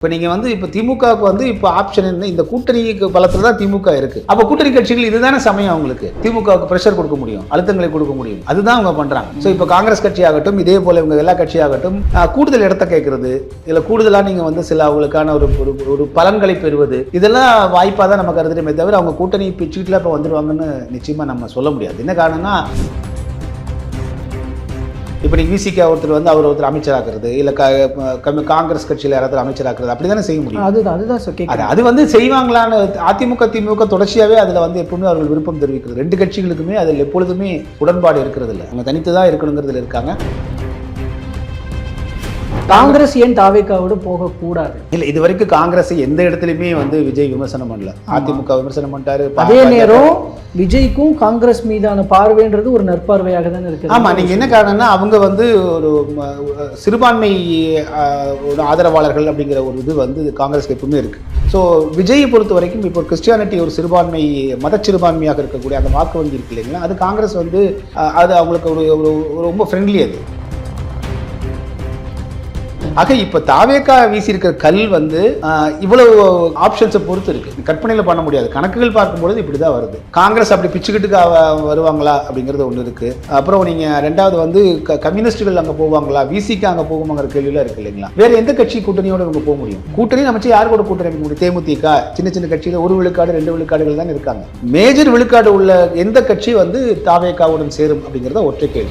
இப்போ நீங்கள் வந்து இப்போ திமுகவுக்கு வந்து இப்போ ஆப்ஷன் இந்த இந்த கூட்டணிக்கு பலத்தில் தான் திமுக இருக்குது அப்போ கூட்டணி கட்சிகள் இதுதானே சமயம் அவங்களுக்கு? திமுகவுக்கு ப்ரெஷர் கொடுக்க முடியும் அழுத்தங்களை கொடுக்க முடியும். அதுதான் அவங்க பண்ணுறாங்க ஸோ இப்போ காங்கிரஸ் கட்சி ஆகட்டும் இதே போல இவங்க எல்லா கட்சியாகட்டும் கூடுதல் இடத்த கேட்குறது இல்லை கூடுதலாக நீங்கள் வந்து சில அவங்களுக்கான ஒரு ஒரு ஒரு பலன்களை பெறுவது இதெல்லாம் வாய்ப்பாக தான் நம்ம கருதுகிறோமே தவிர அவங்க கூட்டணி பிச்சுக்கிட்டுல இப்போ வந்துடுவாங்கன்னு நிச்சயமாக நம்ம சொல்ல முடியாது. என்ன காரணம்னா இப்போ நீங்கள் விசிகா ஒருத்தர் வந்து அவர் ஒருத்தர் அமைச்சராக்குறது இல்லை காங்கிரஸ் கட்சியில் யாராவது அமைச்சராக்குறது அப்படி தானே செய்ய முடியும்? அதுதான் அதுதான் சார் அது அது வந்து செய்வாங்களான்னு அதிமுக திமுக தொடர்ச்சியாகவே அதில் வந்து எப்பவுமே அவர்கள் விருப்பம் தெரிவிக்கிறது. ரெண்டு கட்சிகளுக்குமே அதில் எப்பொழுதுமே உடன்பாடு இருக்கிறது இல்லை அவங்க தனித்து தான் இருக்கணுங்கிறதுல இருக்காங்க. காங்கிரஸ் ஏன் தாவேக்காவோட போகக்கூடாது? இல்லை இது வரைக்கும் காங்கிரஸை எந்த இடத்துலையுமே வந்து விஜய் விமர்சனம் பண்ணல. அதிமுக விமர்சனம் பண்ணிட்டாரு அதே நேரம் விஜய்க்கும் காங்கிரஸ் மீதான பார்வைன்றது ஒரு நற்பார்வையாக தானே இருக்கு ஆமா நீங்க என்ன காரணம்னா அவங்க வந்து ஒரு சிறுபான்மை ஆதரவாளர்கள் அப்படிங்கிற ஒரு இது வந்து காங்கிரஸ்க்கு எப்பவுமே இருக்கு. ஸோ விஜயை பொறுத்த வரைக்கும் இப்போ கிறிஸ்டியானிட்டி ஒரு சிறுபான்மை மத சிறுபான்மையாக இருக்கக்கூடிய அந்த வாக்கு வங்கி இருக்கு இல்லைங்களா? அது காங்கிரஸ் வந்து அது அவங்களுக்கு ஒரு ரொம்ப ஃப்ரெண்ட்லி அது. ஆக இப்போ தாவேக்கா வீசியிருக்கிற கல் வந்து இவ்வளவு ஆப்ஷன்ஸை பொறுத்து இருக்கு. கற்பனையில் பண்ண முடியாது. கணக்குகள் பார்க்கும்பொழுது இப்படி தான் வருது. காங்கிரஸ் அப்படி பிச்சுக்கிட்டு வருவாங்களா அப்படிங்கிறது ஒன்று இருக்கு. அப்புறம் நீங்க ரெண்டாவது வந்து க- கம்யூனிஸ்டுகள் அங்கே போவாங்களா? விசிக்கு அங்கே போகுமாங்கிற கேள்வியெல்லாம் இருக்கு இல்லைங்களா? வேற எந்த கட்சி கூட்டணியோட இவங்க போக முடியும்? கூட்டணி அமைச்சு யார் கூட கூட்டணி அமைக்க முடியும்? தேமுதிக சின்ன சின்ன கட்சியில் ஒரு விழுக்காடு ரெண்டு விழுக்காடுகள் தான் இருக்காங்க. மேஜர் விழுக்காடு உள்ள எந்த கட்சி வந்து தாவேக்காவுடன் சேரும் அப்படிங்கிறத ஒற்றை கேள்வி.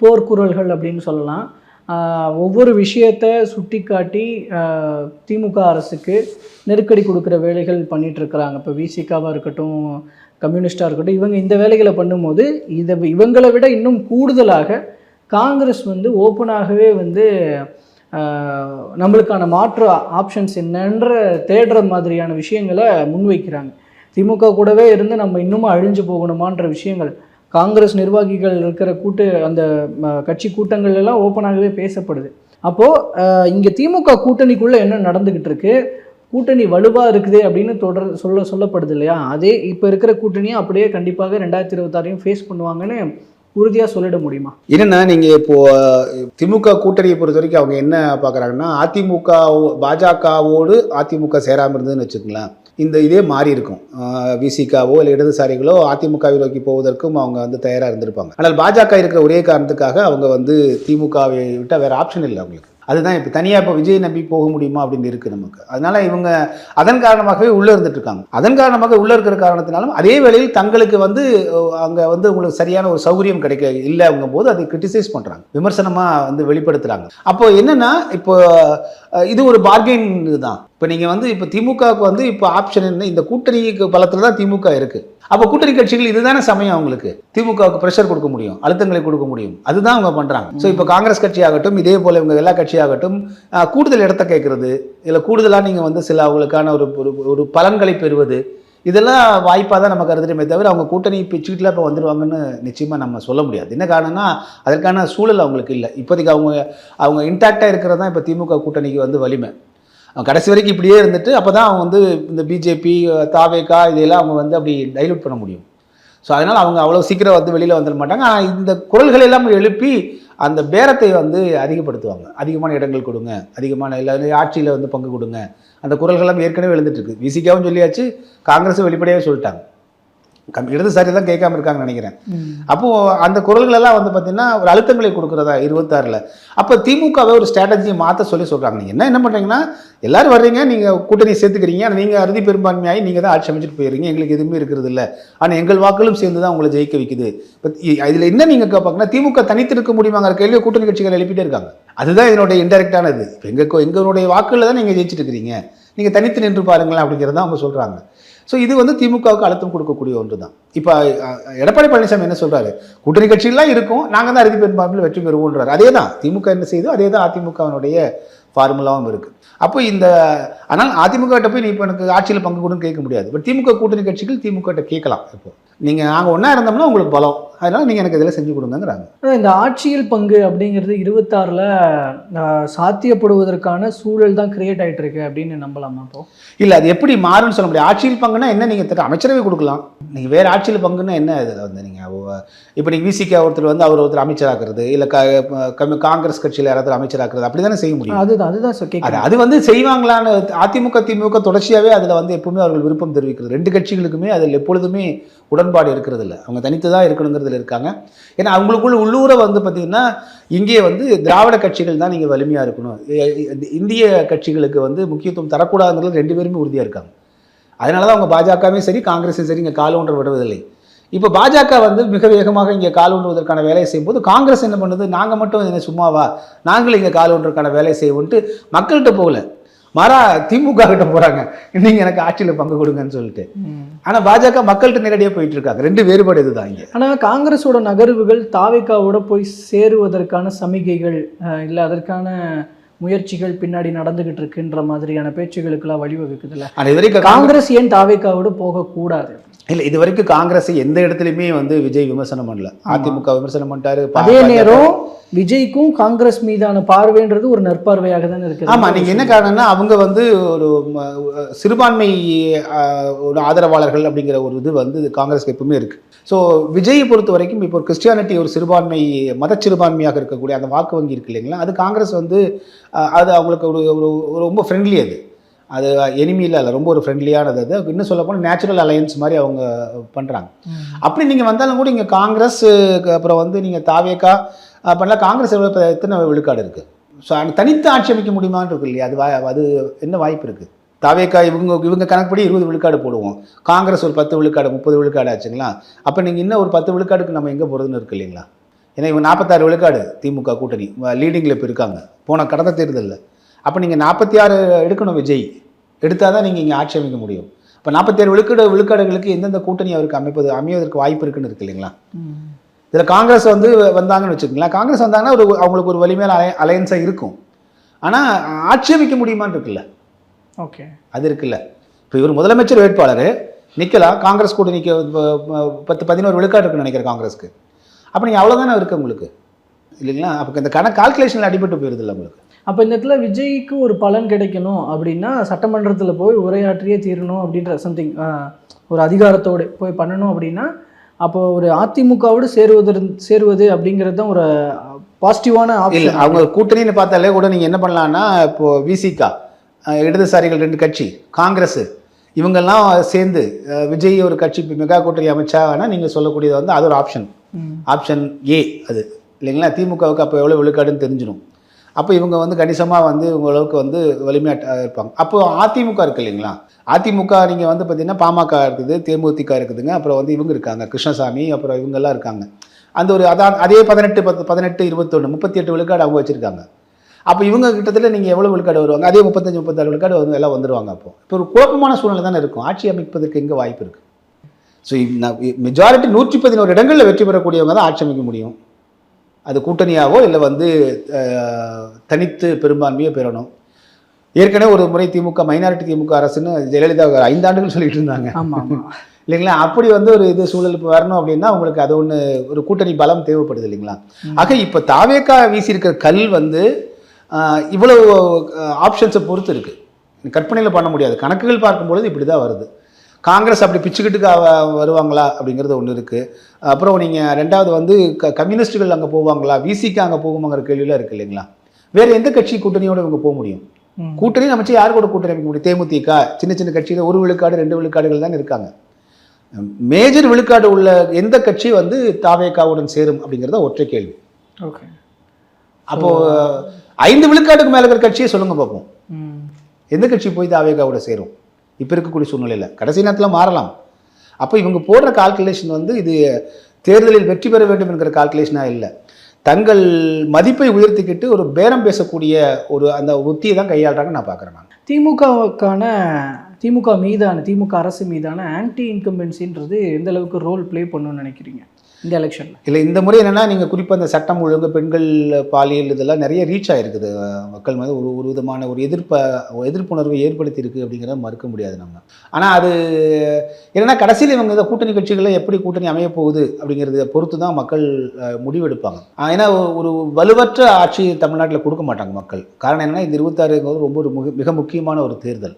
போர்க்குரல்கள் அப்படின்னு சொல்லலாம். ஒவ்வொரு விஷயத்தை சுட்டி காட்டி திமுக அரசுக்கு நெருக்கடி கொடுக்குற வேலைகள் பண்ணிகிட்ருக்கிறாங்க இப்போ விசிகாவாக இருக்கட்டும் கம்யூனிஸ்டாக இருக்கட்டும் இவங்க இந்த வேலைகளை பண்ணும்போது இதை இவங்களை விட இன்னும் கூடுதலாக காங்கிரஸ் வந்து ஓப்பனாகவே வந்து நம்மளுக்கான மாற்று ஆப்ஷன்ஸ் என்னன்ற தேடுற மாதிரியான விஷயங்களை முன்வைக்கிறாங்க. திமுக கூடவே இருந்து நம்ம இன்னமும் அழிஞ்சு போகணுமான்ற விஷயங்கள். காங்கிரஸ் நிர்வாகிகள் இருக்கிற கூட்டு அந்த கட்சி கூட்டங்கள் எல்லாம் ஓப்பனாகவே பேசப்படுது. அப்போது இங்கே திமுக கூட்டணிக்குள்ளே என்ன நடந்துக்கிட்டு இருக்கு? கூட்டணி வலுவாக இருக்குது அப்படின்னு தொடர் சொல்ல சொல்லப்படுது இல்லையா? அதே இப்போ இருக்கிற கூட்டணியை அப்படியே கண்டிப்பாக ரெண்டாயிரத்தி இருபத்தாறையும் ஃபேஸ் பண்ணுவாங்கன்னு உறுதியாக சொல்லிட முடியுமா? என்னன்னா நீங்கள் இப்போது திமுக கூட்டணியை பொறுத்த வரைக்கும் அவங்க என்ன பார்க்குறாங்கன்னா அதிமுக பாஜகவோடு அதிமுக சேராமல் இருந்ததுன்னு வச்சுக்கோங்களேன். இந்த இதே மாறி இருக்கும். விசிகாவோ இல்லை இடதுசாரிகளோ அதிமுகவை நோக்கி போவதற்கும் அவங்க வந்து தயாராக இருந்திருப்பாங்க. ஆனால் பாஜக இருக்கிற ஒரே காரணத்துக்காக அவங்க வந்து திமுகவை விட்டால் வேற ஆப்ஷன் இல்லை அவங்களுக்கு. அதுதான் இப்போ தனியாக இப்போ விஜய் நம்பி போக முடியுமா அப்படின்னு இருக்குது நமக்கு. அதனால இவங்க அதன் காரணமாகவே உள்ளே இருந்துட்டு இருக்காங்க அதன் காரணமாக உள்ளே இருக்கிற காரணத்தினாலும் அதே வேளையில் தங்களுக்கு வந்து அங்கே வந்து உங்களுக்கு சரியான ஒரு சௌகரியம் கிடைக்க இல்லைங்க போது அதை கிரிட்டிசைஸ் பண்ணுறாங்க விமர்சனமாக வந்து வெளிப்படுத்துகிறாங்க அப்போ என்னன்னா இப்போ இது ஒரு பார்கெயின் இதுதான். இப்போ நீங்கள் வந்து இப்போ திமுகவுக்கு வந்து இப்போ ஆப்ஷன் என்ன? இந்த கூட்டணிக்கு பலத்தில் தான் திமுக இருக்குது அப்போ கூட்டணி கட்சிகள் இதுதானே சமயம் அவங்களுக்கு? திமுகவுக்கு ப்ரெஷர் கொடுக்க முடியும் அழுத்தங்களை கொடுக்க முடியும். அதுதான் அவங்க பண்ணுறாங்க ஸோ இப்போ காங்கிரஸ் கட்சி ஆகட்டும் இதே போல இவங்க எல்லா கட்சியாகட்டும் கூடுதல் இடத்த கேட்கறது இல்லை கூடுதலாக நீங்கள் வந்து சில அவங்களுக்கான ஒரு ஒரு ஒரு பலன்களை பெறுவது இதெல்லாம் வாய்ப்பாக தான் நம்ம கருதுறமே தவிர அவங்க கூட்டணி பிச்சுக்கிட்டுல இப்போ வந்துடுவாங்கன்னு நிச்சயமாக நம்ம சொல்ல முடியாது. என்ன காரணம்னா அதற்கான சூழல் அவங்களுக்கு இல்லை. இப்போதைக்கு அவங்க அவங்க இன்டாக்டாக இருக்கிறது தான் இப்போ திமுக கூட்டணிக்கு வந்து வலிமை. கடைசி வரைக்கும் இப்படியே இருந்துட்டு அப்போ தான் அவங்க வந்து இந்த பிஜேபி தாவேகா இதையெல்லாம் அவங்க வந்து அப்படி டைலூட் பண்ண முடியும். ஸோ அதனால் அவங்க அவ்வளோ சீக்கிரம் வந்து வெளியில் வந்துட மாட்டாங்க. ஆனால் இந்த குரல்கள் எல்லாம் எழுப்பி அந்த பேரத்தை வந்து அதிகப்படுத்துவாங்க. அதிகமான இடங்கள் கொடுங்க. அதிகமான எல்லா ஆட்சியில் வந்து பங்கு கொடுங்க. அந்த குரல்கள்லாம் ஏற்கனவே எழுந்துட்டு இருக்கு. விசிக்காவும் சொல்லியாச்சு. காங்கிரஸும் வெளிப்படையாகவே சொல்லிட்டாங்க. கம் இடதுசாரி தான் கேட்காம இருக்காங்கன்னு நினைக்கிறேன். அப்போ அந்த குரல்கள் எல்லாம் வந்து பார்த்தீங்கன்னா ஒரு அழுத்தங்களை கொடுக்குறதா இருபத்தாறில். அப்போ திமுகவை ஒரு ஸ்ட்ராட்டஜியை மாற்ற சொல்லி சொல்கிறாங்க நீங்கள் என்ன என்ன பண்ணுறீங்கன்னா எல்லாரும் வர்றீங்க நீங்கள் கூட்டணி சேர்த்துக்கிறீங்க ஆனால் நீங்கள் அறுதி பெரும்பான்மையாகி நீங்கள் தான் ஆட்சி அமைச்சிட்டு போயிடுறீங்க எங்களுக்கு எதுவுமே இருக்கிறது இல்லை ஆனால் எங்கள் வாக்களும் சேர்ந்து தான் உங்களை ஜெயிக்க வைக்குது. இப்போ இதில் என்ன நீங்கள் பார்க்கணும் திமுக தனித்து இருக்க முடியுமாங்கிற கேள்வியை கூட்டணி கட்சிகள் எழுப்பிட்டே இருக்காங்க. அதுதான் இதனுடைய இன்டெரக்டானது எங்கள் எங்களுடைய வாக்குகளில் தான் நீங்கள் ஜெயிச்சிட்டு இருக்கிறீங்க. நீங்கள் தனித்து நின்று பாருங்களேன் அப்படிங்கிறத அவங்க சொல்கிறாங்க ஸோ இது வந்து திமுகவுக்கு அழுத்தம் கொடுக்கக்கூடிய ஒன்று தான் இப்போ எடப்பாடி பழனிசாமி என்ன சொல்கிறாரு கூட்டணி கட்சியெல்லாம் இருக்கும் நாங்கள் தான் அறுதி பெரும்பான்மையில் வெற்றி பெறுவோன்றார். அதே தான் திமுக என்ன செய்யுதோ அதே தான் அதிமுகவினுடைய ஃபார்முலாவும் இருக்குது அப்போ இந்த ஆனால் அதிமுக கிட்ட போய் நீ இப்போ எனக்கு ஆட்சியில் பங்கு கொடுன்னு கேட்க முடியாது. பட் திமுக கூட்டணி கட்சிகள் திமுக கிட்ட கேட்கலாம் இப்போ. நீங்கள் நாங்கள் ஒன்றா இருந்தோம்னா உங்களுக்கு பலம். அதனால் நீங்கள் எனக்கு இதெல்லாம் செஞ்சு கொடுங்கங்கிறாங்க. இந்த ஆட்சியில் பங்கு அப்படிங்கிறது இருபத்தாறில் சாத்தியப்படுவதற்கான சூழல் தான் கிரியேட் ஆயிட்டு இருக்கு அப்படின்னு நம்பலாமா அப்போ இல்லை அது எப்படி மாறும்னு சொல்ல முடியாது. ஆட்சியில் பங்குனா என்ன? நீங்கள் அமைச்சரவை கொடுக்கலாம். நீங்கள் வேறு ஆட்சியில் பங்குன்னா என்ன இதில் வந்து நீங்கள் இப்போ நீங்கள் விசிகா ஒருத்தர் வந்து அவர் ஒருத்தர் அமைச்சராக்குறது இல்லை காங்கிரஸ் கட்சியில் யாராவது அமைச்சராக்குறது அப்படி தானே செய்ய முடியும்? அதுதான் அதுதான் சார் அது வந்து செய்வாங்களான்னு அதிமுக திமுக தொடர்ச்சியாகவே அதில் வந்து எப்பவுமே அவர்கள் விருப்பம் தெரிவிக்கிறது. ரெண்டு கட்சிகளுக்குமே அதில் எப்பொழுதுமே உடன்பாடு இருக்கிறது இல்லை அவங்க தனித்து தான் இருக்கணுங்கிறதுல இருக்காங்க. ஏன்னா அவங்களுக்குள்ள உள்ளூரை வந்து பார்த்திங்கன்னா இங்கே வந்து திராவிட கட்சிகள் தான் நீங்கள் வலிமையாக இருக்கணும். இந்திய கட்சிகளுக்கு வந்து முக்கியத்துவம் தரக்கூடாதுங்கிறது ரெண்டு பேருமே உறுதியாக இருக்காங்க. அதனால தான் அவங்க பாஜகவே சரி காங்கிரஸும் சரி இங்கே கால் ஒன்று விடுவதில்லை. இப்போ பாஜக வந்து மிக வேகமாக இங்கே கால் ஒன்றுவதற்கான வேலையை செய்யும்போது காங்கிரஸ் என்ன பண்ணுது? நாங்கள் மட்டும் என்ன சும்மாவா? நாங்களும் இங்கே கால் ஒன்றுக்கான வேலையை செய்வோன்ட்டு மக்கள்கிட்ட போகல. மாறா திமுக கிட்ட போகிறாங்க நீங்கள் எனக்கு ஆட்சியில் பங்கு கொடுங்கன்னு சொல்லிட்டு. ஆனால் பாஜக மக்கள்கிட்ட நேரடியாக போயிட்டு இருக்காங்க. ரெண்டு வேறுபாடு இதுதான் இங்கே. ஆனா காங்கிரஸோட நகர்வுகள் தாவேக்காவோட போய் சேருவதற்கான சமிகைகள் இல்ல அதற்கான முயற்சிகள் பின்னாடி நடந்துகிட்டு இருக்குன்ற மாதிரியான பேச்சுகளுக்கெல்லாம் வழிவகுக்குதுல்ல. ஆனால் காங்கிரஸ் ஏன் தாவேக்காவோட போகக்கூடாது? இல்லை இது வரைக்கும் காங்கிரஸ் எந்த இடத்துலையுமே வந்து விஜய் விமர்சனம் பண்ணல. அதிமுக விமர்சனம் பண்ணிட்டாரு அதே நேரம் விஜய்க்கும் காங்கிரஸ் மீதான பார்வைன்றது ஒரு நற்பார்வையாக தானே இருக்கு. ஆமா நீங்க என்ன காரணம்னா அவங்க வந்து ஒரு சிறுபான்மை ஒரு ஆதரவாளர்கள் அப்படிங்கிற ஒரு இது வந்து காங்கிரஸ்க்கு எப்பவுமே இருக்கு. ஸோ விஜயை பொறுத்த வரைக்கும் இப்போ கிறிஸ்டியானிட்டி ஒரு சிறுபான்மை மத சிறுபான்மையாக இருக்கக்கூடிய அந்த வாக்கு வங்கி இருக்கு இல்லைங்களா? அது காங்கிரஸ் வந்து அது அவங்களுக்கு ஒரு ஒரு ரொம்ப ஃப்ரெண்ட்லி அது. அது எனிமியில் இல்லை ரொம்ப ஒரு ஃப்ரெண்ட்லியானது அது. இன்னும் சொல்ல போனால் நேச்சுரல் அலையன்ஸ் மாதிரி அவங்க பண்ணுறாங்க அப்படி நீங்கள் வந்தாலும் கூட இங்கே காங்கிரஸ் அப்புறம் வந்து நீங்கள் தாவேக்கா பண்ணலாம். காங்கிரஸ் இப்ப எத்தனை விழுக்காடு இருக்குது ஸோ தனித்து ஆட்சி அமைக்க முடியுமான்னு இருக்கு இல்லையா? அது வா- அது என்ன வாய்ப்பு இருக்குது தாவேக்கா இவங்க இவங்க கணக்குப்படி இருபது விழுக்காடு போடுவோம். காங்கிரஸ் ஒரு பத்து விழுக்காடு முப்பது விழுக்காடு ஆச்சுங்களா? அப்போ நீங்கள் இன்னும் ஒரு பத்து விழுக்காடுக்கு நம்ம எங்கே போகிறதுன்னு இருக்கு இல்லைங்களா? ஏன்னா இவங்க நாற்பத்தாறு விழுக்காடு திமுக கூட்டணி லீடிங்கில் இப்போ இருக்காங்க. போன கடந்த தேர்தலில். அப்போ நீங்கள் நாற்பத்தி ஆறு எடுக்கணும் விஜய். எடுத்தால் தான் நீங்கள் இங்கே ஆட்சி அமைக்க முடியும். இப்போ நாற்பத்தி ஆறு விழுக்காடு விழுக்காடுகளுக்கு எந்தெந்த கூட்டணி அவருக்கு அமைப்பது அமைவதற்கு வாய்ப்பு இருக்குன்னு இருக்கு இல்லைங்களா? இதில் காங்கிரஸ் வந்து வந்தாங்கன்னு வச்சுக்கோங்களேன். காங்கிரஸ் வந்தாங்கன்னா ஒரு அவங்களுக்கு ஒரு வலிமையான அலை அலையன்ஸாக இருக்கும். ஆனால் ஆட்சி அமைக்க முடியுமான்னு இருக்குல்ல? ஓகே. அது இருக்குல்ல. இப்போ இவர் முதலமைச்சர் வேட்பாளர் நிற்கலாம் காங்கிரஸ் கூட நிற்க பத்து பதினோரு விழுக்காடு இருக்குன்னு நினைக்கிறேன் காங்கிரஸ்க்கு. அப்போ நீங்கள் அவ்வளோதானே இருக்கு உங்களுக்கு? இல்லைங்களா? அப்போ இந்த கணக்கு கால்குலேஷனில் அடிபட்டு போயிருது இல்லை உங்களுக்கு? அப்போ இந்த இடத்துல விஜய்க்கு ஒரு பலன் கிடைக்கணும் அப்படின்னா சட்டமன்றத்தில் போய் உரையாற்றியே தீரணும் அப்படின்ற சம்திங் ஒரு அதிகாரத்தோடு போய் பண்ணணும் அப்படின்னா அப்போ ஒரு அதிமுகவோடு சேருவது சேருவது அப்படிங்கிறது தான் ஒரு பாசிட்டிவான இல்லை ஆப்ஷன் அவங்க கூட்டணின்னு பார்த்தாலே கூட நீங்கள் என்ன பண்ணலான்னா இப்போ விசிகா இடதுசாரிகள் ரெண்டு கட்சி காங்கிரஸ் இவங்கெல்லாம் சேர்ந்து விஜய் ஒரு கட்சி மெகா கூட்டணி அமைச்சா வேணால் நீங்கள் சொல்லக்கூடியது வந்து அது ஒரு ஆப்ஷன் ஆப்ஷன் ஏ அது. இல்லைங்களா? திமுகவுக்கு அப்போ எவ்வளோ விழுக்காடுன்னு தெரிஞ்சிடும் அப்போ இவங்க வந்து கணிசமாக வந்து இவங்களுக்கு வந்து வலிமையாக இருப்பாங்க. அப்போ அதிமுக இருக்கு இல்லைங்களா? அதிமுக நீங்கள் வந்து பார்த்தீங்கன்னா பாமக இருக்குது தேமுதிக இருக்குதுங்க. அப்புறம் வந்து இவங்க இருக்காங்க கிருஷ்ணசாமி அப்புறம் இவங்கெல்லாம் இருக்காங்க. அந்த ஒரு அதான் அதே பதினெட்டு பத்து பதினெட்டு இருபத்தொன்று முப்பத்தி எட்டு விழுக்காடு அவங்க வச்சுருக்காங்க. அப்போ இவங்க கிட்டத்தட்ட நீங்கள் எவ்வளோ விழுக்காடு வருவாங்க? அதே முப்பத்தஞ்சு முப்பத்தாறு விழுக்காடு வந்து எல்லாம் வந்துடுவாங்க அப்போ. இப்போ ஒரு குழப்பமான சூழ்நிலை தானே இருக்கும். ஆட்சி அமைப்பதற்கு எங்கே வாய்ப்பு இருக்குது ஸோ மெஜாரிட்டி நூற்றி பதினோரு இடங்களில் வெற்றி பெறக்கூடியவங்க தான் ஆட்சி அமைக்க முடியும். அது கூட்டணியாவோ இல்லை வந்து தனித்து பெரும்பான்மையோ பெறணும். ஏற்கனவே ஒரு முறை திமுக மைனாரிட்டி திமுக அரசுன்னு ஜெயலலிதா ஒரு ஐந்தாண்டுகள் சொல்லிட்டு இருந்தாங்க. இல்லைங்களா? அப்படி வந்து ஒரு இது சூழல் இப்போ வரணும் அப்படின்னா உங்களுக்கு அது ஒன்று ஒரு கூட்டணி பலம் தேவைப்படுது இல்லைங்களா? ஆக இப்போ தாவேக்கா வீசியிருக்கிற கல் வந்து இவ்வளவு ஆப்ஷன்ஸை பொறுத்து இருக்கு. கற்பனையில் பண்ண முடியாது. கணக்குகள் பார்க்கும்பொழுது இப்படி தான் வருது. காங்கிரஸ் அப்படி பிச்சுக்கிட்டுக்கு அவ- வருவாங்களா அப்படிங்கிறது ஒன்று இருக்குது அப்புறம் நீங்கள் ரெண்டாவது வந்து க கம்யூனிஸ்ட்டுகள் அங்கே போவாங்களா? விசிக்கு அங்கே போகுமாங்கிற கேள்வியெல்லாம் இருக்குது இல்லைங்களா? வேறு எந்த கட்சி கூட்டணியோட இவங்க போக முடியும். கூட்டணி அமைச்சு யார் கூட கூட்டணி அமைக்க முடியும்? தேமுதிக. சின்ன சின்ன கட்சியில் ஒரு விழுக்காடு ரெண்டு விழுக்காடுகள் தான் இருக்காங்க. மேஜர் விழுக்காடு உள்ள எந்த கட்சி வந்து தாவேக்காவுடன் சேரும் அப்படிங்கிறத ஒற்றை கேள்வி. ஓகே. அப்போ ஐந்து விழுக்காட்டுக்கு மேல இருக்கிற கட்சியை சொல்லுங்க பார்ப்போம். எந்த கட்சி போய் தாவேக்காவோட சேரும்? இப்போ இருக்கக்கூடிய சூழ்நிலையில். கடைசி நேரத்தில் மாறலாம். அப்போ இவங்க போடுற கால்குலேஷன் வந்து இது தேர்தலில் வெற்றி பெற வேண்டும் என்கிற கால்குலேஷனாக இல்லை. தங்கள் மதிப்பை உயர்த்திக்கிட்டு ஒரு பேரம் பேசக்கூடிய ஒரு அந்த உத்தியை தான் கையாளுறாங்க நான் பார்க்குறேன் நான். திமுகவுக்கான திமுக மீதான திமுக அரசு மீதான ஆன்டி இன்கம்பன்சின்றது எந்த அளவுக்கு ரோல் ப்ளே பண்ணுன்னு நினைக்கிறீங்க? இந்த எலெக்ஷனில் இல்லை இந்த முறை என்னென்னா நீங்கள் குறிப்பாக இந்த சட்டம் ஒழுங்கு பெண்கள் பாலியல் இதெல்லாம் நிறைய ரீச் ஆகிருக்குது மக்கள் மீது ஒரு ஒரு விதமான ஒரு எதிர்ப்பை எதிர்ப்புணர்வை ஏற்படுத்தியிருக்கு அப்படிங்கிறத மறுக்க முடியாது நம்ம. ஆனால் அது என்னென்னா கடைசியில் இவங்க இந்த கூட்டணி கட்சிகளில் எப்படி கூட்டணி அமைய போகுது அப்படிங்கிறத பொறுத்து தான் மக்கள் முடிவெடுப்பாங்க. ஏன்னா ஒரு வலுவற்ற ஆட்சி தமிழ்நாட்டில் கொடுக்க மாட்டாங்க மக்கள். காரணம் என்னன்னா இந்த இருபத்தாறுங்கிறது ரொம்ப ஒரு மிக முக்கியமான ஒரு தேர்தல்.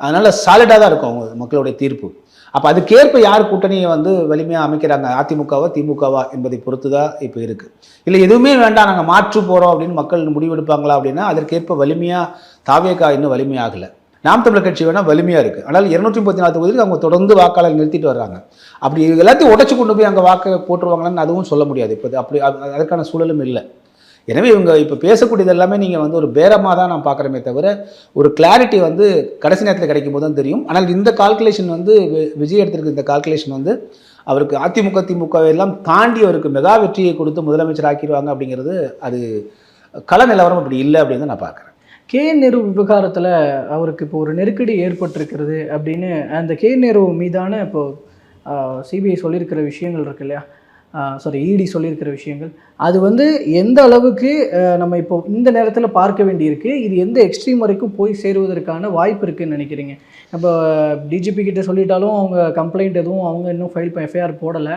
அதனால் சாலிடாக தான் இருக்கும் அவங்க மக்களுடைய தீர்ப்பு. அப்போ அதுக்கேற்ப யார் கூட்டணியை வந்து வலிமையாக அமைக்கிறாங்க? அதிமுகவா திமுகவா என்பதை பொறுத்து தான் இப்போ இருக்குது இல்லை எதுவுமே வேண்டாம் நாங்கள் மாற்று போகிறோம் அப்படின்னு மக்கள் முடிவெடுப்பாங்களா அப்படின்னா அதற்கேற்ப வலிமையாக தாவேக்கா இன்னும் வலிமையாகலை. நாம் தமிழர் கட்சி வேணால் வலிமையாக இருக்குது ஆனால் இருநூற்றி முப்பத்தி நாலு தொகுதியில் அவங்க தொடர்ந்து வாக்காளர் நிறுத்திட்டு வர்றாங்க. அப்படி எல்லாத்தையும் உடச்சி கொண்டு போய் அங்கே வாக்கு போட்டுருவாங்களான்னு அதுவும் சொல்ல முடியாது. இப்போ அப்படி அதற்கான சூழலும் இல்லை. எனவே இவங்க இப்போ பேசக்கூடியது எல்லாமே நீங்கள் வந்து ஒரு பேரமாக தான் நான் பார்க்குறமே தவிர ஒரு கிளாரிட்டி வந்து கடைசி நேரத்தில் கிடைக்கும் போது தான் தெரியும். ஆனால் இந்த கால்குலேஷன் வந்து வி- விஜய் எடுத்திருக்க இந்த கால்குலேஷன் வந்து அவருக்கு அதிமுக திமுக எல்லாம் தாண்டி அவருக்கு மெகா வெற்றியை கொடுத்து முதலமைச்சர் ஆக்கிடுவாங்க அப்படிங்கிறது அது கள நிலவரம் அப்படி இல்லை அப்படின்னு தான் நான் பார்க்குறேன். கே நேரு விவகாரத்தில் அவருக்கு இப்போ ஒரு நெருக்கடி ஏற்பட்டிருக்கிறது அப்படின்னு அந்த கே நேரு மீதான இப்போ சிபிஐ சொல்லியிருக்கிற விஷயங்கள் இருக்கு இல்லையா? சாரி இடி சொல்லியிருக்கிற விஷயங்கள். அது வந்து எந்த அளவுக்கு நம்ம இப்போ இந்த நேரத்தில் பார்க்க வேண்டியிருக்கு இது எந்த எக்ஸ்ட்ரீம் வரைக்கும் போய் சேருவதற்கான வாய்ப்பு இருக்குன்னு நினைக்கிறீங்க? நம்ம டிஜிபி கிட்ட சொல்லிட்டாலும் அவங்க கம்ப்ளைண்ட் எதுவும் அவங்க இன்னும் ஃபைல் எஃப்ஐஆர் போடலை.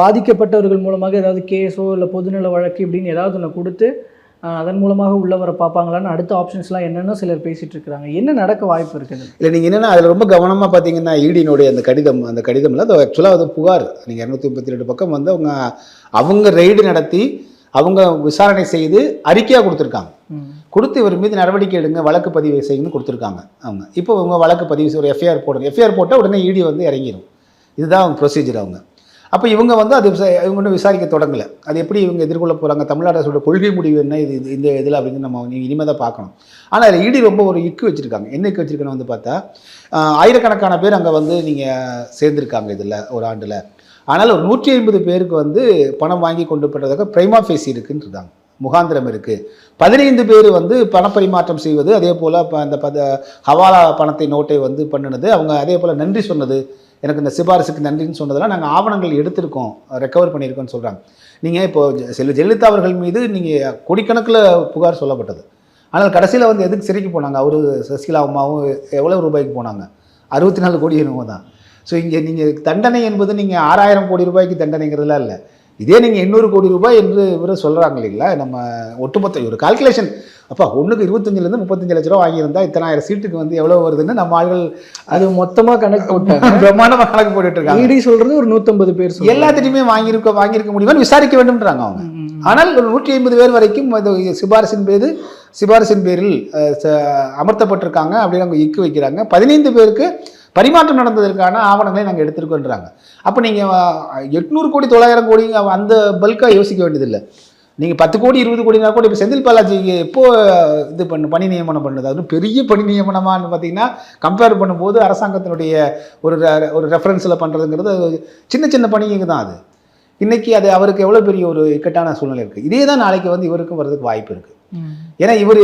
பாதிக்கப்பட்டவர்கள் மூலமாக ஏதாவது கேஸோ இல்லை பொதுநல வழக்கு இப்படின்னு ஏதாவது ஒன்று கொடுத்து அதன் மூலமாக உள்ள வர பார்ப்பாங்களான்னு அடுத்த ஆப்ஷன்ஸ்லாம் என்னென்னு சிலர் பேசிட்டு இருக்காங்க என்ன நடக்க வாய்ப்பு இருக்குது? இல்லை நீங்கள் என்னென்னா அதில் ரொம்ப கவனமாக பார்த்தீங்கன்னா ஈடியினுடைய அந்த கடிதம் அந்த கடிதம்ல அது ஆக்சுவலாக அது புகார். நீங்கள் இரநூத்தி முப்பத்தி ரெண்டு பக்கம் வந்து அவங்க அவங்க ரெய்டு நடத்தி அவங்க விசாரணை செய்து அறிக்கையாக கொடுத்துருக்காங்க. கொடுத்து இவர் மீது நடவடிக்கை எடுங்க வழக்கு பதிவு செய்யுங்கன்னு கொடுத்துருக்காங்க அவங்க. இப்போ இவங்க வழக்கு பதிவு செய்ய ஒரு எஃப்ஐஆர் போடுங்க எஃப்ஐஆர் போட்டால் உடனே இடி வந்து இறங்கிடும் இதுதான் அவங்க ப்ரொசீஜர் அவங்க. அப்போ இவங்க வந்து அது இவங்க ஒன்றும் விசாரிக்க தொடங்கலை. அது எப்படி இவங்க எதிர்கொள்ள போகிறாங்க தமிழ்நாடு அரசோட கொள்கை முடிவு என்ன? இது இந்த இதில் அப்படின்னு நம்ம இனிமேல் தான் பார்க்கணும். ஆனால் அதில் இடி ரொம்ப ஒரு இக்கு வச்சுருக்காங்க. என்ன இக்கு வச்சுருக்கணும் வந்து பார்த்தா ஆயிரக்கணக்கான பேர் அங்கே வந்து நீங்கள் சேர்ந்துருக்காங்க இதில் ஒரு ஆண்டில். ஆனால் ஒரு நூற்றி ஐம்பது பேருக்கு வந்து பணம் வாங்கி கொண்டு போட்டதாக பிரைமா ஃபேசி இருக்குன்னு இருக்காங்க முகாந்திரம் இருக்குது பதினைந்து பேர் வந்து பணப்பரிமாற்றம் செய்வது அதே போல் இப்போ அந்த பத ஹவாலா பணத்தை நோட்டை வந்து பண்ணினது அவங்க அதே போல் நன்றி சொன்னது எனக்கு இந்த சிபாரிசுக்கு நன்றின்னு சொன்னதெல்லாம் நாங்கள் ஆவணங்கள் எடுத்திருக்கோம் ரெக்கவர் பண்ணியிருக்கோம்னு சொல்கிறாங்க நீங்கள் இப்போ செல்வி ஜெயலலிதா அவர்கள் மீது நீங்கள் கோடிக்கணக்கில் புகார் சொல்லப்பட்டது. ஆனால் கடைசியில் வந்து எதுக்கு சிறைக்கு போனாங்க? அவரு சசிகலா அம்மாவும் எவ்வளோ ரூபாய்க்கு போனாங்க? அறுபத்தி நாலு கோடி என்னமோ தான். ஸோ இங்கே நீங்கள் தண்டனை என்பது நீங்கள் ஆறாயிரம் கோடி ரூபாய்க்கு தண்டனைங்கிறதுலாம் இல்லை. இதே நீங்கள் எண்ணூறு கோடி ரூபாய் என்று இவரை சொல்கிறாங்க இல்லைங்களா நம்ம ஒட்டுமொத்த ஒரு கால்குலேஷன் அப்பா ஒன்றுக்கு இருபத்தஞ்சிலேருந்து முப்பத்தஞ்சு லட்ச ரூபா வாங்கியிருந்தா இத்தனாயிரம் சீட்டுக்கு வந்து எவ்வளோ வருதுன்னு நம்ம ஆள்கள் அது மொத்தமாக கணக்கு போட்டாங்க பிரம்மாண்டமாக கணக்கு போட்டுட்டு இருக்காங்க. இடி சொல்றது ஒரு நூற்றம்பது பேர். எல்லாத்திட்டையுமே வாங்கியிருக்க வாங்கியிருக்க முடியுமான்னு விசாரிக்க வேண்டும்ன்றாங்க அவங்க. ஆனால் ஒரு நூற்றி ஐம்பது பேர் வரைக்கும் சிபாரிசின் பேரு சிபாரிசின் பேரில் அமர்த்தப்பட்டிருக்காங்க. அப்படின்னு அவங்க இக்கு வைக்கிறாங்க. பதினைந்து பேருக்கு பரிமாற்றம் நடந்ததற்கான ஆவணங்களை நாங்கள் எடுத்திருக்கோன்றாங்க. அப்போ நீங்கள் எட்நூறு கோடி தொள்ளாயிரம் கோடி அந்த பல்காக யோசிக்க வேண்டியதில்லை. நீங்கள் பத்து கோடி இருபது கோடினா கூட இப்போ செந்தில் பாலாஜிக்கு எப்போ இது பண்ணு பணி நியமனம் பண்ணுது? அதுவும் பெரிய பணி நியமனமான்னு பார்த்தீங்கன்னா கம்பேர் பண்ணும்போது அரசாங்கத்தினுடைய ஒரு ஒரு ரெஃபரன்ஸில் பண்ணுறதுங்கிறது சின்ன சின்ன பணிங்க தான் அது. இன்னைக்கு அது அவருக்கு எவ்வளோ பெரிய ஒரு இக்கட்டான சூழ்நிலை இருக்குது இதே தான் நாளைக்கு வந்து இவருக்கும் வர்றதுக்கு வாய்ப்பு இருக்குது. ஏன்னா இவர்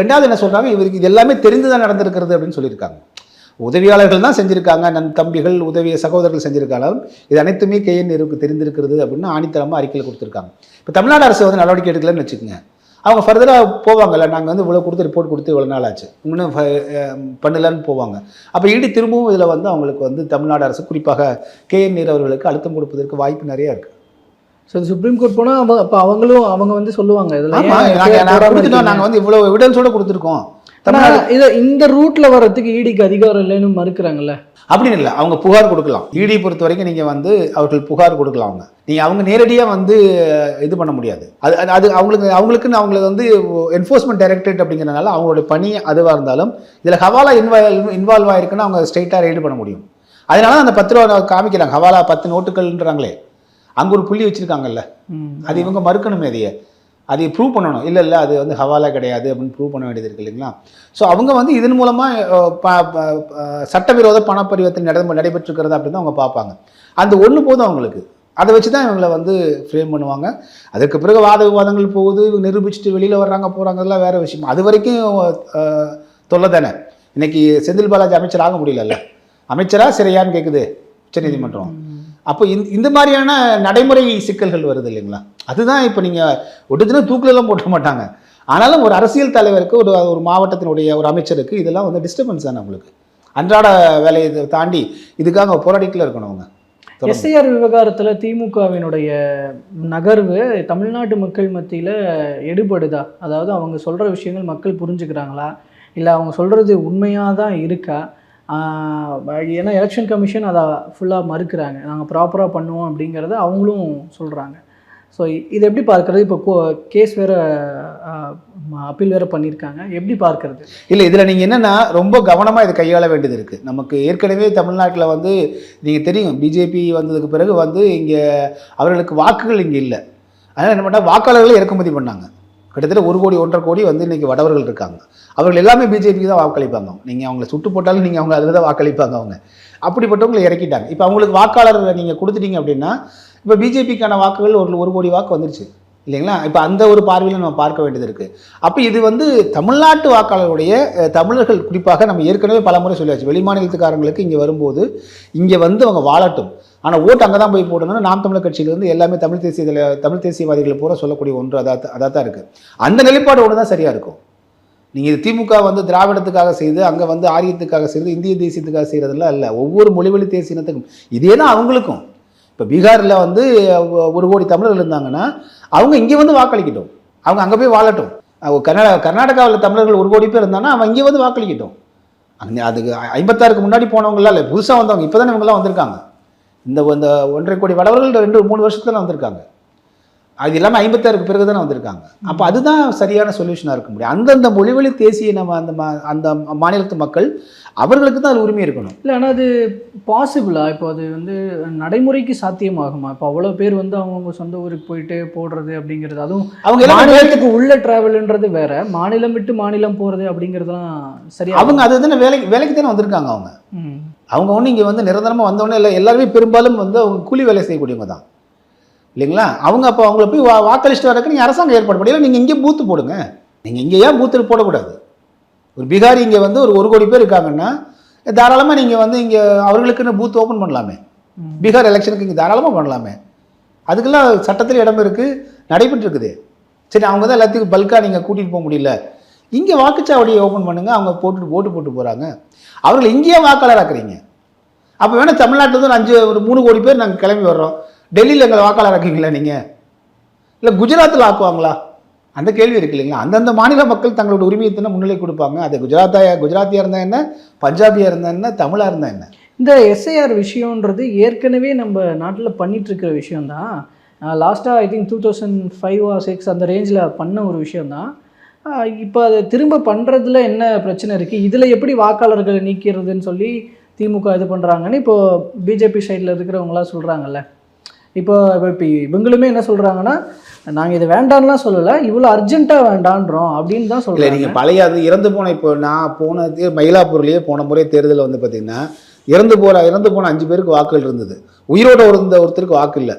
ரெண்டாவது என்ன சொல்கிறாங்க இவருக்கு இது எல்லாமே தெரிந்து தான் நடந்திருக்கிறது அப்படின்னு சொல்லியிருக்காங்க. உதவியாளர்கள் தான் செஞ்சுருக்காங்க. நன் தம்பிகள் உதவி சகோதரர்கள் செஞ்சிருக்காலும் இது அனைத்துமே கேஎன் நேருக்கு தெரிந்திருக்கிறது அப்படின்னு ஆணித்தரமாக அறிக்கையில் கொடுத்துருக்காங்க. இப்போ தமிழ்நாடு அரசு வந்து நடவடிக்கை எடுக்கலன்னு வச்சுக்கோங்க. அவங்க ஃபர்தராக போவாங்கல்ல. நாங்கள் வந்து இவ்வளோ கொடுத்து ரிப்போர்ட் கொடுத்து இவ்வளோ நாள் ஆச்சு. இன்னும் பண்ணலன்னு போவாங்க. அப்போ இடி திரும்பவும் இதில் வந்து அவங்களுக்கு வந்து தமிழ்நாடு அரசு குறிப்பாக கேஎன் நேரு அவர்களுக்கு அழுத்தம் கொடுப்பதற்கு வாய்ப்பு நிறைய இருக்குது ஸோ சுப்ரீம் கோர்ட் போனால் அவ அப்போ அவங்களும் அவங்க வந்து சொல்லுவாங்க. இதெல்லாம் ஆமா ஏன் நாங்க FIR நாங்க போடாம கொடுத்துட்டோம். இருக்கீங்க? நாங்க வந்து இவ்வளவு எவிடன்ஸோட கொடுத்துருக்கோம். தமிழ்நாடு இத இந்த ரூட்ல வர்றதுக்கு ஈடிக்கு அதிகாரம் இல்லைன்னு மறுக்கிறாங்கல்ல? அப்படின்னு இல்லை அவங்க புகார் கொடுக்கலாம். இடி பொறுத்த வரைக்கும் நீங்க வந்து அவர்கள் புகார் கொடுக்கலாம் அவங்க. நீங்க அவங்க நேரடியா வந்து இது பண்ண முடியாது. அது அது- அவங்களுக்கு அவங்களுக்குன்னு அவங்களுக்கு வந்து என்ஃபோர்ஸ்மெண்ட் டைரக்டரேட் அப்படிங்கிறனால அவங்களுடைய பணி அதுவாக இருந்தாலும் இதில் ஹவாலா இன்வால்வ் இன்வால்வ் ஆயிருக்குன்னா அவங்க ஸ்ட்ரைட்டாக ரைடு பண்ண முடியும். அதனால அந்த பத்து ரூபா காமிக்கிறாங்க. ஹவாலா பத்து நோட்டுகள்ன்றாங்களே. அங்கே ஒரு புள்ளி வச்சிருக்காங்கல்ல. அது இவங்க மறுக்கணுமே அதையே. அதை ப்ரூவ் பண்ணணும். இல்லை இல்லை அது வந்து ஹவாலா கிடையாது அப்படின்னு ப்ரூவ் பண்ண வேண்டியது இருக்கு இல்லைங்களா? ஸோ அவங்க வந்து இதன் மூலமாக சட்டவிரோத பண பரிவர்த்தனை நட நடைபெற்றிருக்கிறது அப்படின்னு அவங்க பார்ப்பாங்க. அந்த ஒன்று போதும் அவங்களுக்கு. அதை வச்சு தான் இவங்களை வந்து ஃப்ரேம் பண்ணுவாங்க. அதுக்கு பிறகு வாத விவாதங்கள் போகுது. இவங்க நிரூபிச்சுட்டு வெளியில் வர்றாங்க போகிறாங்க இதெல்லாம் வேறு விஷயம். அது வரைக்கும் தொல்லை தானே. இன்னைக்கு செந்தில் பாலாஜி அமைச்சர் ஆக முடியலல்ல. அமைச்சரா சிறையான்னு கேட்குது உச்சநீதிமன்றம் அப்போ இந்த இந்த மாதிரியான நடைமுறை சிக்கல்கள் வருது இல்லைங்களா? அதுதான் இப்போ நீங்கள் ஒட்டுத்தின தூக்கிலெல்லாம் போட்ட மாட்டாங்க. ஆனாலும் ஒரு அரசியல் தலைவருக்கு ஒரு ஒரு மாவட்டத்தினுடைய ஒரு அமைச்சருக்கு இதெல்லாம் வந்து டிஸ்டர்பன்ஸ் தானே உங்களுக்கு? அன்றாட வேலையை தாண்டி இதுக்காக போராடிக்கல இருக்கணும் அவங்க. எஸ்ஐஆர் விவகாரத்தில் திமுகவினுடைய நகர்வு தமிழ்நாட்டு மக்கள் மத்தியில் எடுபடுதா? அதாவது அவங்க சொல்கிற விஷயங்கள் மக்கள் புரிஞ்சுக்கிறாங்களா? இல்லை அவங்க சொல்கிறது உண்மையாக தான் இருக்கா? ஏன்னா எலெக்ஷன் கமிஷன் அதை ஃபுல்லாக மறுக்கிறாங்க. நாங்கள் ப்ராப்பராக பண்ணுவோம் அப்படிங்கிறத அவங்களும் சொல்கிறாங்க ஸோ இது எப்படி பார்க்கறது? இப்போ கேஸ் வேறு அப்பீல் வேற பண்ணியிருக்காங்க எப்படி பார்க்குறது? இல்லை இதில் நீங்கள் என்னென்னா ரொம்ப கவனமாக இதை கையாள வேண்டியது இருக்குது நமக்கு ஏற்கனவே தமிழ்நாட்டில் வந்து நீங்கள் தெரியும் பிஜேபி வந்ததுக்கு பிறகு வந்து இங்கே அவர்களுக்கு வாக்குகள் இங்கே இல்லை. அதனால் என்ன பண்ணால் வாக்காளர்களை இறக்குமதி பண்ணாங்க. கிட்டத்தட்ட ஒரு கோடி ஒன்றரை கோடி வந்து இன்றைக்கி வடவர்கள் இருக்காங்க. அவர்கள் எல்லாமே பிஜேபிக்கு தான் வாக்களிப்பாங்க. நீங்கள் அவங்கள சுட்டு போட்டாலும் நீங்கள் அவங்க அதில் தான் வாக்களிப்பாங்க அவங்க. அப்படிப்பட்டவங்களை இறக்கிட்டாங்க. இப்போ அவங்களுக்கு வாக்காளர் நீங்கள் கொடுத்துட்டீங்க அப்படின்னா இப்போ பிஜேபிக்கான வாக்குகள் ஒரு ஒரு கோடி வாக்கு வந்துருச்சு. இல்லைங்களா? இப்போ அந்த ஒரு பார்வையில் நம்ம பார்க்க வேண்டியது இருக்குது அப்போ இது வந்து தமிழ்நாட்டு வாக்காளருடைய தமிழர்கள் குறிப்பாக நம்ம ஏற்கனவே பல முறை சொல்லியாச்சு. வெளிமாநிலத்துக்காரங்களுக்கு இங்கே வரும்போது இங்கே வந்து அவங்க வாழட்டும். ஆனால் ஓட்டு அங்கே தான் போய் போடணும்னு நாம் தமிழர் கட்சியிலேருந்து எல்லாமே தமிழ் தேசிய தமிழ் தேசியவாதிகளை பூரா சொல்லக்கூடிய ஒன்று அதாக அதாக தான் இருக்குது அந்த நிலைப்பாடு ஒன்று தான் சரியாக இருக்கும். நீங்கள் இது திமுக வந்து திராவிடத்துக்காக செய்து அங்கே வந்து ஆரியத்துக்காக செய்து இந்திய தேசியத்துக்காக செய்கிறதெல்லாம் இல்லை. ஒவ்வொரு மொழி வழி இனத்துக்கும். இதே தான் அவங்களுக்கும். இப்போ பீகாரில் வந்து ஒரு கோடி தமிழர்கள் இருந்தாங்கன்னா அவங்க இங்கே வந்து வாக்களிக்கட்டும். அவங்க அங்கே போய் வாழட்டும். அவங்க கர்நாடகாவில் தமிழர்கள் ஒரு கோடி பேர் இருந்தாங்கன்னா அவன் இங்கே வந்து வாக்களிக்கட்டும். அங்கே அதுக்கு ஐம்பத்தாறுக்கு முன்னாடி போனவங்களாம் இல்லை புதுசாக வந்தவங்க இப்போ தானே இவங்கெல்லாம் வந்திருக்காங்க. இந்த இந்த ஒன்றரை கோடி வடவர்கள் ரெண்டு மூணு வருஷத்துல வந்திருக்காங்க. அது இல்லாமல் ஐம்பத்தாறுக்கு பிறகு தானே வந்திருக்காங்க. அப்போ அதுதான் சரியான சொல்யூஷனாக இருக்க முடியும். அந்தந்த மொழிவழி தேசிய நம்ம அந்த மா- அந்த மாநிலத்து மக்கள் அவர்களுக்கு தான் அது உரிமை இருக்கணும். இல்லை ஆனால் அது பாசிபிளா இப்போ அது வந்து நடைமுறைக்கு சாத்தியமாகுமா? இப்போ அவ்வளோ பேர் வந்து அவங்கவுங்க சொந்த ஊருக்கு போயிட்டு போடுறது அப்படிங்கிறது அதுவும் அவங்க மாநிலத்துக்கு உள்ள டிராவல்ன்றது வேற. மாநிலம் விட்டு மாநிலம் போறது அப்படிங்கிறதுலாம் சரியா அவங்க அது தானே வேலைக்கு வேலைக்கு தானே வந்திருக்காங்க அவங்க. அவங்க ஒன்றும் இங்கே வந்து நிரந்தரமாக வந்தோடனே இல்லை எல்லாருமே பெரும்பாலும் வந்து அவங்க கூலி வேலை செய்யக்கூடியவங்க தான். இல்லைங்களா? அவங்க அப்போ அவங்கள போய் வா வாக்களிச்சுட்டு வரக்கு நீங்கள் அரசாங்கம் ஏற்பாடு பண்ணி நீங்கள் இங்கே பூத்து போடுங்க. நீங்கள் இங்கே ஏன் பூத்து போடக்கூடாது? ஒரு பீகாரி இங்கே வந்து ஒரு ஒரு கோடி பேர் இருக்காங்கன்னா தாராளமாக நீங்கள் வந்து இங்கே அவர்களுக்குன்னு பூத் ஓப்பன் பண்ணலாமே. பீகார் எலெக்ஷனுக்கு இங்கே தாராளமாக பண்ணலாமே. அதுக்கெல்லாம் சட்டத்தில் இடம் இருக்குது நடைபெற்று இருக்குது. சரி அவங்க தான் எல்லாத்துக்கும் பல்காக நீங்கள் கூட்டிகிட்டு போக முடியல. இங்கே வாக்குச்சாவடியை ஓப்பன் பண்ணுங்க அவங்க போட்டுட்டு ஓட்டு போட்டு போகிறாங்க அவர்கள் இங்கேயே வாக்காளராக்குறீங்க. அப்போ வேணால் தமிழ்நாட்டில் ஒரு அஞ்சு ஒரு மூணு கோடி பேர் நாங்கள் கிளம்பி வர்றோம். டெல்லியில் எங்களை வாக்காளராக்குவீங்களா நீங்கள் இல்லை குஜராத்தில் ஆக்குவாங்களா? அந்த கேள்வி இருக்கு இல்லைங்களா? அந்தந்த மாநில மக்கள் தங்களோட உரிமையை தானே முன்னிலை கொடுப்பாங்க. அது குஜராத்தா குஜராத்தியாக இருந்தால் என்ன? பஞ்சாபியாக இருந்தால் என்ன? தமிழாக இருந்தால் என்ன? இந்த எஸ்ஐஆர் விஷயன்றது ஏற்கனவே நம்ம நாட்டில் பண்ணிகிட்ருக்கிற விஷயம் தான் லாஸ்ட்டாக I think two thousand five or six அந்த ரேஞ்சில் பண்ண ஒரு விஷயம்தான். இப்போ அதை திரும்ப பண்ணுறதுல என்ன பிரச்சனை இருக்குது இதில் எப்படி வாக்காளர்களை நீக்கிறதுன்னு சொல்லி திமுக இது பண்ணுறாங்கன்னு இப்போ பிஜேபி சைடில் இருக்கிறவங்களாம் சொல்கிறாங்கல்ல இப்போ இப்போ இவங்களுமே என்ன சொல்கிறாங்கன்னா நாங்கள் இது வேண்டாம்லாம் சொல்லலை இவ்வளோ அர்ஜென்ட்டாக வேண்டான்றோம் அப்படின்னு தான் சொல்கிறாங்க நீங்கள் பழைய அது இறந்து போன இப்போ நான் போனது மயிலாப்பூர்லேயே போன முறை தேர்தலில் வந்து பார்த்தீங்கன்னா இறந்து போகிற இறந்து போன அஞ்சு பேருக்கு வாக்குகள் இருந்தது. உயிரோட இருந்த ஒருத்தருக்கு வாக்கு இல்லை.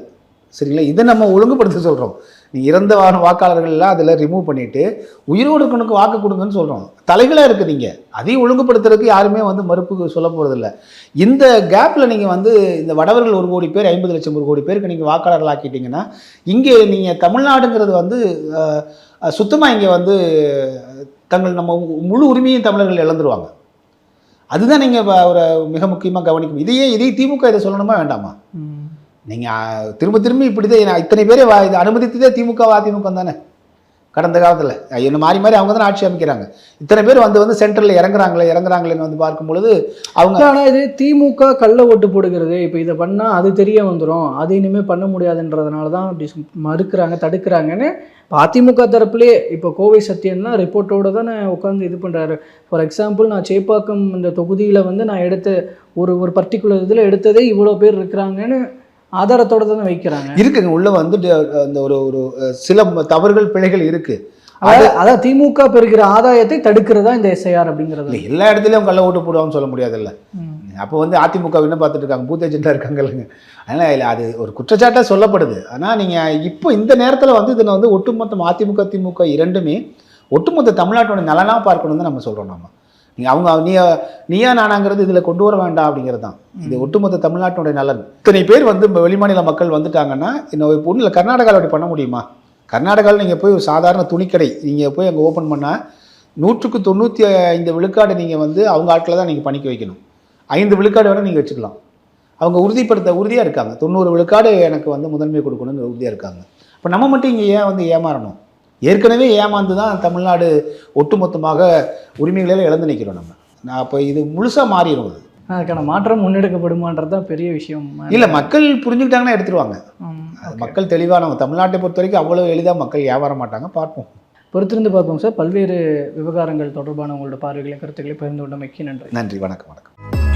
சரிங்களா? இதை நம்ம ஒழுங்குபடுத்த சொல்கிறோம் நீ இறந்த வா- வாக்காளர்கள் எல்லாம் அதில் ரிமூவ் பண்ணிவிட்டு உயிரோடு இருக்கணுக்கு வாக்கு கொடுங்கன்னு சொல்கிறோம் தலைகளாக இருக்குது நீங்கள் அதையும் ஒழுங்குபடுத்துறதுக்கு யாருமே வந்து மறுப்பு சொல்ல போகிறதில்ல இந்த கேப்பில் நீங்கள் வந்து இந்த வடவர்கள் ஒரு கோடி பேர் ஐம்பது லட்சம் ஒரு கோடி பேருக்கு நீங்கள் வாக்காளர்கள் ஆக்கிட்டீங்கன்னா இங்கே நீங்கள் தமிழ்நாடுங்கிறது வந்து சுத்தமாக இங்கே வந்து தங்கள் நம்ம முழு உரிமையும் தமிழர்கள் இழந்துருவாங்க. அதுதான் நீங்கள் ஒரு மிக முக்கியமாக கவனிக்கும் இதையே இதே திமுக இதை சொல்லணுமா வேண்டாமா? நீங்கள் திரும்ப திரும்பி இப்படி தான் இத்தனை பேரை வா- இதை அனுமதித்ததே திமுக அதிமுக தானே? கடந்த காலத்தில். என்ன மாறி மாறி அவங்க தான் ஆட்சி அமைக்கிறாங்க. இத்தனை பேர் வந்து வந்து சென்ட்ரலில் இறங்குறாங்களே இறங்குறாங்களேன்னு வந்து பார்க்கும் பொழுது அவங்க ஆனால் இது திமுக கள்ள ஓட்டு போடுகிறது. இப்போ இதை பண்ணால் அது தெரிய வந்துடும் அது இனிமே பண்ண முடியாதுன்றதுனால தான் அப்படி மறுக்கிறாங்க தடுக்கிறாங்கன்னு இப்போ அதிமுக தரப்புலேயே இப்போ கோவை சத்யன்லாம் ரிப்போர்ட்டோட தானே உட்காந்து இது பண்ணுறாரு ஃபார் எக்ஸாம்பிள் நான் சேப்பாக்கம் இந்த தொகுதியில் வந்து நான் எடுத்த ஒரு ஒரு பர்டிகுலர் இதில் எடுத்ததே இவ்வளோ பேர் இருக்கிறாங்கன்னு ஆதாரத்தோட தானே வைக்கிறாங்க. இருக்குங்க. உள்ள வந்து அந்த ஒரு ஒரு சில தவறுகள் பிழைகள் இருக்கு. அதான் திமுக பெறுகிற ஆதாயத்தை தடுக்கிறதா இந்த எஸ்ஐஆர் அப்படிங்கிறது? இல்லை எல்லா இடத்துலையும் கள்ள ஓட்டு போடுவாங்கன்னு சொல்ல முடியாதுல்ல. அப்போ வந்து அதிமுக என்ன பார்த்துட்டு இருக்காங்க? பூத் ஏஜென்ட்டாக இருக்காங்க இல்லைங்க அதனால் இல்லை அது ஒரு குற்றச்சாட்டாக சொல்லப்படுது. ஆனால் நீங்கள் இப்போ இந்த நேரத்தில் வந்து இதில் வந்து ஒட்டுமொத்த அதிமுக திமுக இரண்டுமே ஒட்டுமொத்த தமிழ்நாட்டோட நலனாக பார்க்கணும் தான் நம்ம சொல்கிறோம் நம்ம நீங்கள் அவங்க நீ நீயா நானாங்கிறது இதில் கொண்டு வர வேண்டாம் அப்படிங்கிறது தான் இது ஒட்டுமொத்த தமிழ்நாட்டினுடைய நலன். இத்தனை பேர் வந்து வெளிமாநில மக்கள் வந்துட்டாங்கன்னா இன்னும் இப்போ ஒன்றும் இல்லை கர்நாடகாவில் அப்படி பண்ண முடியுமா? கர்நாடகாவில் நீங்கள் போய் ஒரு சாதாரண துணிக்கடை நீங்கள் போய் அங்கே ஓப்பன் பண்ணால் நூற்றுக்கு தொண்ணூற்றி ஐந்து விழுக்காடு நீங்கள் வந்து அவங்க ஆட்களை தான் நீங்கள் பணிக்க வைக்கணும். ஐந்து விழுக்காடு வேணால் நீங்கள் வச்சுக்கலாம். அவங்க உறுதிப்படுத்த உறுதியாக இருக்காங்க. தொண்ணூறு விழுக்காடு எனக்கு வந்து முதன்மை கொடுக்கணும்னு உறுதியாக இருக்காங்க. இப்போ நம்ம மட்டும் இங்கே ஏன் வந்து ஏமாறணும்? ஏற்கனவே ஏமாந்து தான் தமிழ்நாடு ஒட்டுமொத்தமாக உரிமைகளை இழந்து நிற்கிறோம் நம்ம. நான் அப்போ இது முழுசாக மாறிடும் அது. அதுக்கான மாற்றம் முன்னெடுக்கப்படுமான்றது தான் பெரிய விஷயம். இல்லை மக்கள் புரிஞ்சுக்கிட்டாங்கன்னா எடுத்துருவாங்க. மக்கள் தெளிவானவங்க தமிழ்நாட்டை பொறுத்த வரைக்கும் அவ்வளோ எளிதாக மக்கள் ஏமாற மாட்டாங்க பார்ப்போம். பொறுத்திருந்து பார்ப்போம் சார். பல்வேறு விவகாரங்கள் தொடர்பான உங்களோட பார்வைகளையும் கருத்துக்களையும் பகிர்ந்து கொண்டமைக்கு நன்றி. நன்றி வணக்கம் வணக்கம்.